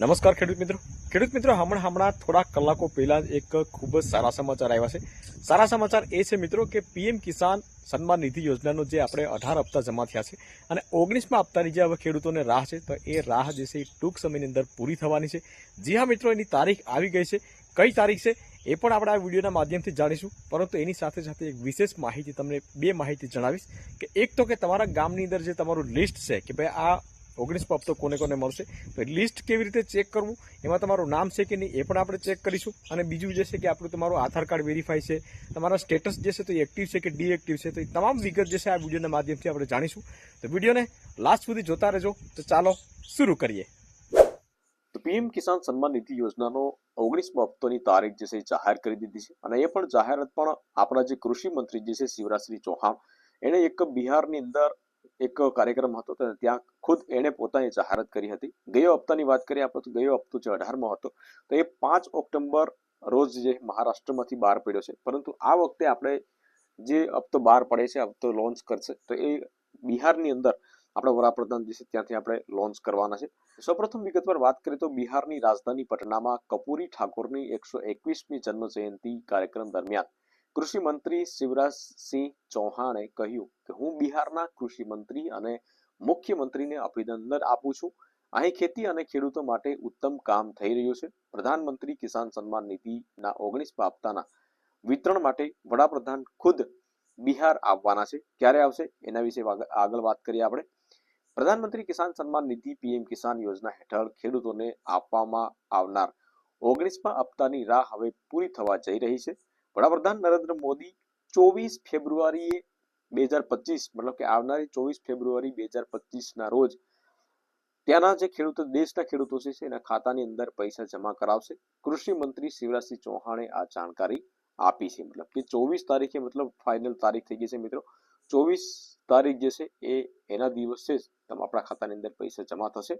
નમસ્કાર ખેડૂત મિત્રો. ખેડૂત મિત્રો, હમણાં હમણાં થોડાક કલાકો પહેલાં એક ખૂબ જ સારા સમાચાર આવ્યા છે. સારા સમાચાર એ છે મિત્રો કે પીએમ કિસાન સન્માન નિધિ યોજનાનો જે આપણે અઢાર હપ્તા જમા થયા છે અને ઓગણીસમાં હપ્તાની જે હવે ખેડૂતોને રાહ છે, તો એ રાહ જે છે એ ટૂંક સમયની અંદર પૂરી થવાની છે. જી હા મિત્રો, એની તારીખ આવી ગઈ છે. કઈ તારીખ છે એ પણ આપણે આ વિડીયોના માધ્યમથી જાણીશું. પરંતુ એની સાથે સાથે એક વિશેષ માહિતી તમને બે માહિતી જણાવીશ કે એક તો કે તમારા ગામની અંદર જે તમારું લિસ્ટ છે કે ભાઈ આ ઓગણીસમો તો કોને કોને મળશે? તો લિસ્ટ કેવી રીતે ચેક કરવું? એમાં તમારું નામ છે કે નહીં એ પણ આપણે ચેક કરીશું. અને બીજું જે છે કે આપણું તમારું આધાર કાર્ડ વેરીફાઈ છે, તમારા સ્ટેટસ જે છે તો એક્ટિવ છે કે ડીએક્ટિવ છે, તો એ તમામ વિગત જે છે આ વિડીયોના માધ્યમથી આપણે જાણીશું. તો વિડીયોને લાસ્ટ સુધી જોતા રહેજો. તો ચાલો શરૂ કરીએ. તો પીએમ કિસાન સન્માન નિધિ યોજનાનો ઓગણીસમો હપ્તોની તારીખ જે છે જાહેર કરી દીધી છે. અને એ પણ જાહેરાત પણ આપણા જે કૃષિ મંત્રી જે છે શિવરાજસિંહ ચૌહાણ, એણે એક બિહારની અંદર એક કાર્યક્રમ હતો ત્યાં ખુદ એણે પોતાની જાહેરાત કરી હતી. ગયો હપ્તાની વાત કરીએ આપણે તો ગયો હપ્તો જે અઢારમો હતો. તો એ પાંચ ઓક્ટોબર રોજ જે મહારાષ્ટ્રમાંથી બહાર પડ્યો છે. પરંતુ આ વખતે આપણે જે હપ્તો બહાર પડે છે, હપ્તો લોન્ચ કરશે, તો એ બિહારની અંદર આપણા વડાપ્રધાન જે છે ત્યાંથી આપણે લોન્ચ કરવાના છે. સૌપ્રથમ વિગતવાર વાત કરીએ તો બિહારની રાજધાની પટનામાં કપૂરી ઠાકોરની એકસો એકવીસમી જન્મ જયંતિ કાર્યક્રમ દરમિયાન કૃષિ મંત્રી શિવરાજસિંહ ચૌહાણે કહ્યું કે હું બિહારના કૃષિ મંત્રી અને મુખ્યમંત્રીને અભિનંદન આપું છું. અહીં ખેતી અને ખેડૂતો માટે ઉત્તમ કામ થઈ રહ્યું છે. પ્રધાનમંત્રી કિસાન સન્માન નિધિના ઓગણીસ હપ્તાના વિતરણ માટે વડાપ્રધાન ખુદ બિહાર આવવાના છે. ક્યારે આવશે એના વિશે આગળ વાત કરીએ આપણે. પ્રધાનમંત્રી કિસાન સન્માન નિધિ પીએમ કિસાન યોજના હેઠળ ખેડૂતોને આપવામાં આવનાર ઓગણીસમા હપ્તાની રાહ હવે પૂરી થવા જઈ રહી છે. વડાપ્રધાન નરેન્દ્ર મોદી ચોવીસ ફેબ્રુઆરીએ બે હજાર પચીસ, મતલબ કે આવનારી ચોવીસ ફેબ્રુઆરી બે હજાર પચીસના રોજ ત્યાંના જે ખેડૂતો, દેશના ખેડૂતો છે એના ખાતાની અંદર પૈસા જમા કરાવશે. કૃષિ મંત્રી શિવરાજસિંહ ચૌહાણે આ જાણકારી આપી છે. મતલબ કે ચોવીસ તારીખે, મતલબ ફાઇનલ તારીખ થઈ ગઈ છે મિત્રો. ચોવીસ તારીખ જે છે એ એના દિવસે જ આપણા ખાતાની અંદર પૈસા જમા થશે.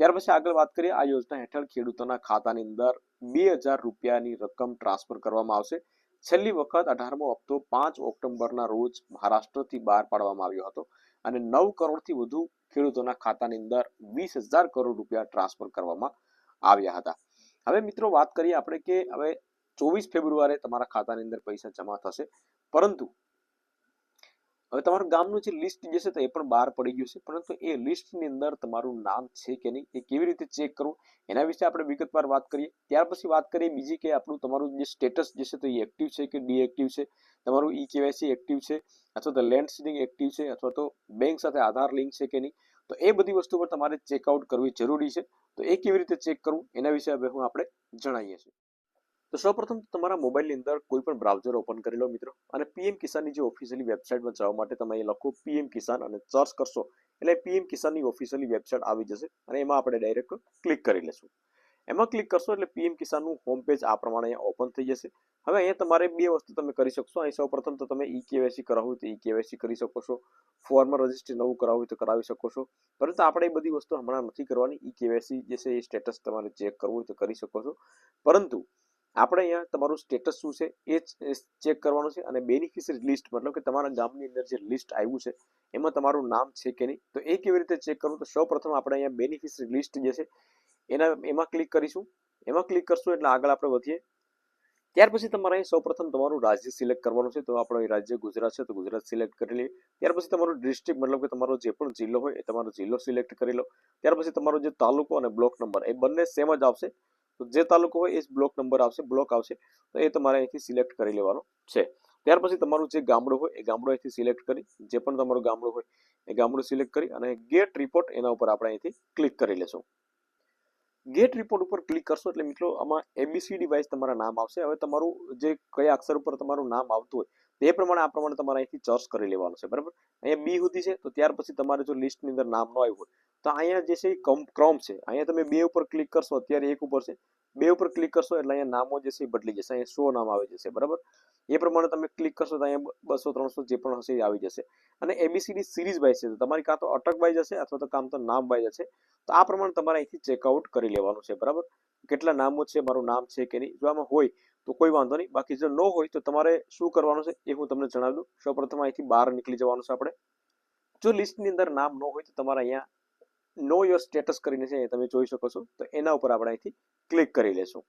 ત્યાર પછી આગળ વાત કરીએ, આ યોજના હેઠળ ખેડૂતોના ખાતાની અંદર બે હજાર રૂપિયાની રકમ ટ્રાન્સફર કરવામાં આવશે. છેલ્લી વખત અઢારમો હપ્તો પાંચ ઓક્ટોબરના રોજ મહારાષ્ટ્રથી બહાર પાડવામાં આવ્યો હતો અને નવ કરોડથી વધુ ખેડૂતોના ખાતાની અંદર વીસ હજાર કરોડ રૂપિયા ટ્રાન્સફર કરવામાં આવ્યા હતા. હવે મિત્રો વાત કરીએ આપણે કે હવે ચોવીસ ફેબ્રુઆરી તમારા ખાતાની અંદર પૈસા જમા થશે. પરંતુ હવે તમારું ગામનું જે લિસ્ટ જે છે તો એ પણ બહાર પડી ગયું છે, પરંતુ એ લિસ્ટની અંદર તમારું નામ છે કે નહીં, એ કેવી રીતે ચેક કરવું, એના વિશે આપણે વિગતવાર વાત કરીએ. ત્યાર પછી વાત કરીએ બીજી કે આપણું તમારું જે સ્ટેટસ જે છે તો એ એક્ટિવ છે કે ડીએક્ટિવ છે, તમારું ઈ કેવાયસી એક્ટિવ છે, અથવા તો લેન્ડ સીડિંગ એક્ટિવ છે, અથવા તો બેંક સાથે આધાર લિંક છે કે નહીં, તો એ બધી વસ્તુ પર તમારે ચેકઆઉટ કરવી જરૂરી છે. તો એ કેવી રીતે ચેક કરવું, એના વિશે હવે હું આપણે જણાવીએ છીએ. તો સૌપ્રથમ તમારા મોબાઈલની અંદર કોઈ પણ બ્રાઉઝર ઓપન કરી લો મિત્રો. અને પીએમ કિસાનની જે ઓફિશિયલી વેબસાઇટમાં જવા માટે તમે અહીં લખો પીએમ કિસાન અને સર્ચ કરશો, એટલે પીએમ કિસાનની ઓફિશિયલી વેબસાઇટ આવી જશે અને એમાં આપણે ડાયરેક્ટ ક્લિક કરી લેશું. એમાં ક્લિક કરશો એટલે પીએમ કિસાનનું હોમ પેજ આ પ્રમાણે અહીંયા ઓપન થઈ જશે. હવે અહીંયા તમારે બે વસ્તુ તમે કરી શકશો. અહીં સૌપ્રથમ તો તમે ઈ કેવાયસી કરાવવું હોય તો ઈ કેવાયસી કરી શકો છો. ફોર્મર રજિસ્ટર નવું કરાવવું હોય તો કરાવી શકો છો. પરંતુ આપણે એ બધી વસ્તુ હમણાં નથી કરવાની. ઈ કેવાયસી જે છે એ સ્ટેટસ તમારે ચેક કરવું હોય તો કરી શકો છો. પરંતુ આપણે અહીંયા તમારું સ્ટેટસ શું છે એ ચેક કરવાનું છે અને બેનિફિશરી લિસ્ટ મતલબ કે તમારા ગામની અંદર જે લિસ્ટ આવ્યું છે, એમાં તમારું નામ છે કે નહીં? તો એ કેવી રીતે ચેક કરવું? તો સૌપ્રથમ આપણે અહીંયા બેનિફિશરી લિસ્ટ જે છે, એના, એમાં ક્લિક કરીશું. એમાં ક્લિક કરશું એટલે આગળ આપણે વધીએ. ત્યાર પછી તમારે અહીં સૌપ્રથમ તમારું રાજ્ય સિલેક્ટ કરવાનું છે. તો આપણો રાજ્ય ગુજરાત છે, તો ગુજરાત સિલેક્ટ કરી લઈએ. ત્યાર પછી તમારું ડિસ્ટ્રિક્ટ મતલબ કે તમારો જે પણ જિલ્લો હોય એ તમારો જિલ્લો સિલેક્ટ કરી લો. ત્યાર પછી તમારો જે તાલુકો અને બ્લોક નંબર એ બંને સેમ જ આવશે. તો જે તાલુકો હોય એ બ્લોક નંબર આવશે બ્લોક આવશે. તો એ તમારે અહીંથી સિલેક્ટ કરી લેવાનો છે. ત્યાર પછી તમારું જે ગામડું હોય એ ગામડું અહીંથી સિલેક્ટ કરી, જે પણ તમારું ગામડું હોય એ ગામડું સિલેક્ટ કરી અને ગેટ રિપોર્ટ એના ઉપર આપણે અહીંથી ક્લિક કરી લેશું. ગેટ રિપોર્ટ ઉપર ક્લિક કરશો એટલે મિત્રો આમાં એબીસીડી વાઇઝ તમારા નામ આવશે. હવે તમારું જે કયા અક્ષર ઉપર તમારું નામ આવતું હોય તે પ્રમાણે આ પ્રમાણે તમારે અહીંથી ચર્ચ કરી લેવાનું છે. બરાબર? અહીંયા બી સુધી છે, તો ત્યાર પછી તમારે જો લિસ્ટની અંદર નામ ન આવ્યું હોય તો અહીંયા જે છે ક્રમ છે. અહીંયા તમે બે ઉપર ક્લિક કરશો, અત્યારે એક ઉપર છે. બે ઉપર ક્લિક કરશો એટલે અહીંયા નામો જે છે બદલી જશે. અહીંયા સો નામ આવી જશે, બરાબર? એ પ્રમાણે તમે ક્લિક કરશો તો અહીંયા બસો, ત્રણસો જે પણ હશે એ આવી જશે. અને એબીસીડી સિરીઝ વાઇઝ છે. તો તમારી કાં તો અટક વાઇઝ હશે અથવા તો કામ તો નામ વાઇઝ હશે તો આ પ્રમાણે તમારે અહીંથી ચેકઆઉટ કરી લેવાનું છે, બરાબર? કેટલા નામો છે, મારું નામ છે કે નહીં? જો આમાં હોય તો કોઈ વાંધો નહીં. બાકી જો ન હોય તો તમારે શું કરવાનું છે એ હું તમને જણાવી દઉં. સૌપ્રથમ અહીંથી બહાર નીકળી જવાનું છે આપણે. જો લિસ્ટની અંદર નામ ન હોય તો તમારે અહીંયા નો યોર સ્ટેટસ કરીને છે તમે જોઈ શકો છો. તો એના ઉપર આપણે અહીંથી ક્લિક કરી લેશું.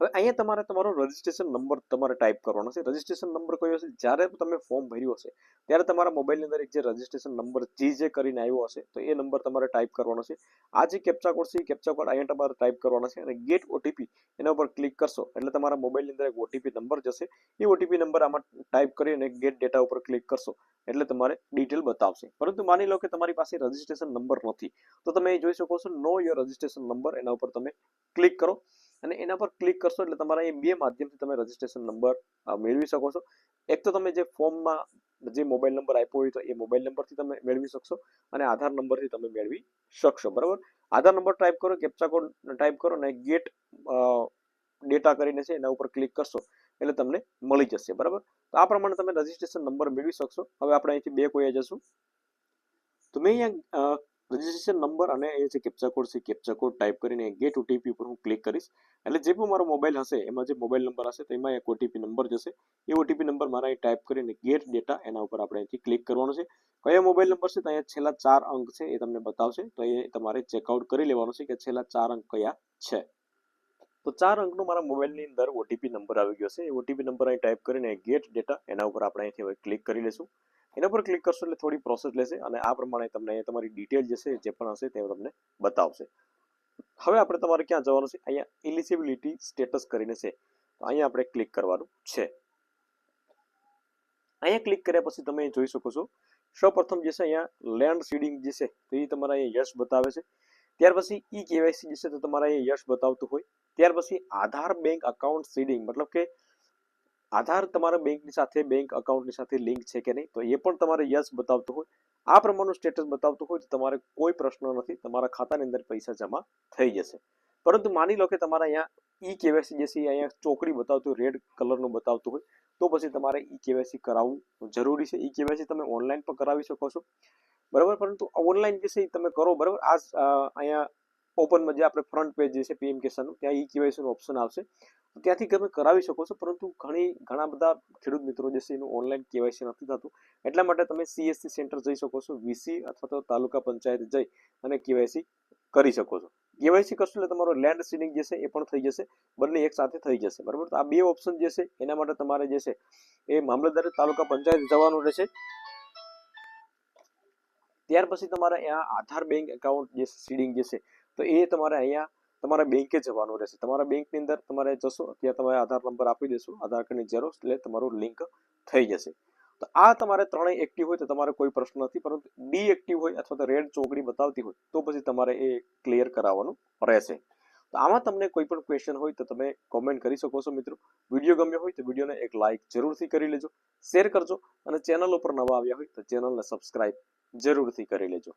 હવે અહીંયા તમારે તમારો રજિસ્ટ્રેશન નંબર તમારે ટાઈપ કરવાનો છે. રજિસ્ટ્રેશન નંબર કયો હશે જ્યારે તમે ફોર્મ ભર્યું હશે, ત્યારે તમારા મોબાઈલની અંદર એક જે રજિસ્ટ્રેશન નંબર જી જે કરીને આવ્યો હશે, તો એ નંબર તમારે ટાઈપ કરવાનો છે. આ જે કેપ્ચા કોડ છે, એ કેપ્ચા કોડ અહીંયા તમારે ટાઈપ કરવાનો છે અને ગેટ ઓટીપી એના ઉપર ક્લિક કરશો, એટલે તમારા મોબાઈલની અંદર એક ઓટીપી નંબર જશે. એ ઓટીપી નંબર આમાં ટાઈપ કરી અને ગેટ ડેટા ઉપર ક્લિક કરશો, એટલે તમારે ડિટેલ બતાવશે. પરંતુ માની લો કે તમારી પાસે રજિસ્ટ્રેશન નંબર નથી, તો તમે જોઈ શકો છો નો યોર રજિસ્ટ્રેશન નંબર એના ઉપર તમે ક્લિક કરો. અને એના પર ક્લિક કરશો એટલે તમારા એ બે માધ્યમથી તમે રજિસ્ટ્રેશન નંબર મેળવી શકો છો. એક તો તમે જે ફોર્મમાં જે મોબાઈલ નંબર આપ્યો હોય તો એ મોબાઈલ નંબરથી તમે મેળવી શકશો અને આધાર નંબરથી તમે મેળવી શકશો, બરાબર? આધાર નંબર ટાઈપ કરો કેપ્ચા કોડ ટાઈપ કરો અને ગેટ ડેટા કરીને છે એના ઉપર ક્લિક કરશો એટલે તમને મળી જશે, બરાબર? તો આ પ્રમાણે તમે રજીસ્ટ્રેશન નંબર મેળવી શકશો. હવે આપણે અહીંથી બે કોઈ જશું. તો મેં અહીંયા રજિસ્ટ્રેશન નંબર અને એ જે કેપ્ચા કોડ છે કેપ્ચા કોડ ટાઈપ કરીને ગેટ ઓટીપી ઉપર હું ક્લિક કરીશ. એટલે જે પણ મારો મોબાઈલ હશે, એમાં જે મોબાઈલ નંબર હશે, તેમાં એક ઓટીપી નંબર જશે. એ ઓટીપી નંબર મારા અહીં ટાઈપ કરીને ગેટ ડેટા એના ઉપર આપણે અહીંથી ક્લિક કરવાનો છે. કયો મોબાઈલ નંબર છે? તો અહીંયા છેલ્લા ચાર અંક છે, એ તમને બતાવશે. તો એ તમારે ચેકઆઉટ કરી લેવાનો છે કે છેલ્લા ચાર અંક કયા છે. તો ચાર અંકનો મારા મોબાઈલની અંદર ઓટીપી નંબર આવી ગયો છે. એ ઓટીપી નંબર અહીં ટાઈપ કરીને ગેટ ડેટા એના ઉપર આપણે અહીંથી હવે ક્લિક કરી લેશું એના પર ક્લિક કરશો એટલે થોડી પ્રોસેસ લેશે અને આ પ્રમાણે તમને તમારી ડિટેલ જે છે, જે પણ હશે તે તમને બતાવશે. હવે આપણે તમારે ક્યાં જવાનું છે? અહીંયા એલિજિબિલિટી સ્ટેટસ કરીને છે. તો અહીંયા આપણે ક્લિક કરવાનું છે. અહીંયા ક્લિક કર્યા પછી તમે જોઈ શકો છો. સૌપ્રથમ જે છે અહીંયા લેન્ડ સીડિંગ જે છે, તો એ તમારા અહીંયા યશ બતાવે છે. ત્યાર પછી ઈ કેવાયસી જે છે, તો તમારા અહીંયા યશ બતાવતું હોય. ત્યાર પછી આધાર બેંક અકાઉન્ટ સીડિંગ મતલબ કે આધાર તમારા બેંકની સાથે, બેંક અકાઉન્ટની સાથે લિંક છે કે નહીં, તો એ પણ તમારે યસ બતાવતું હોય. આ પ્રમાણનું સ્ટેટસ બતાવતું હોય તો તમારે કોઈ પ્રશ્ન નથી, તમારા ખાતાની અંદર પૈસા જમા થઈ જશે. પરંતુ માની લો કે તમારા અહીંયા ઈ કેવાયસી જે છે અહીંયા ચોકડી બતાવતું રેડ કલરનું બતાવતું હોય, તો પછી તમારે ઈ કેવાયસી કરાવવું જરૂરી છે. ઈ કેવાયસી તમે ઓનલાઈન પણ કરાવી શકો છો. બરાબર? પરંતુ ઓનલાઈન જે છે તમે કરો, બરાબર? આ અહીંયા ઓપનમાં જે આપણે ફ્રન્ટ પેજ જે છે પીએમ કિસાનનું ત્યાં ઈ કેવાયસીનું ઓપ્શન આવશે. ત્યાંથી તમે કરાવી શકો છો, પરંતુ ઘણી, ઘણા બધા ખેડૂત મિત્રો જે છે એનું ઓનલાઈન કેવાયસી નથી થતું. એટલા માટે તમે સીએસસી સેન્ટર જઈ શકો છો વીસી અથવા તો તાલુકા પંચાયત જઈ અને કેવાયસી કરી શકો છો. કેવાયસી કરશો એટલે તમારો લેન્ડ સીડિંગ જે છે એ પણ થઈ જશે, બંને એક સાથે થઈ જશે, બરાબર? આ બે ઓપ્શન જે છે, એના માટે તમારે જે છે એ મામલતદાર તાલુકા પંચાયત જવાનું રહેશે. ત્યાર પછી તમારે અહીંયા આધાર બેંક એકાઉન્ટ જે સીડિંગ જે છે તો એ તમારે અહીંયા તમારે બેંકે જવાનું રહેશે. તમારા બેંકની અંદર તમારે જશો ત્યાં તમારે આધાર નંબર આપી દેશો. આધાર કાર્ડની જરૂર એટલે તમારું લિંક થઈ જશે. તો આ તમારે ત્રણેય એક્ટિવ હોય તો તમારે કોઈ પ્રશ્ન નથી, પરંતુ ડી એક્ટિવ હોય અથવા તો રેડ ચોકડી બતાવતી હોય તો પછી તમારે એ ક્લિયર કરાવવાનું રહેશે. તો આમાં તમને કોઈ પણ ક્વેશ્ચન હોય તો તમે કોમેન્ટ કરી શકો છો મિત્રો. વીડિયો ગમ્યો હોય તો વિડીયોને એક લાઇક જરૂરથી કરી લેજો. શેર કરજો અને ચેનલ ઉપર નવા આવ્યા હોય તો ચેનલને સબસ્ક્રાઇબ જરૂરથી કરી લેજો.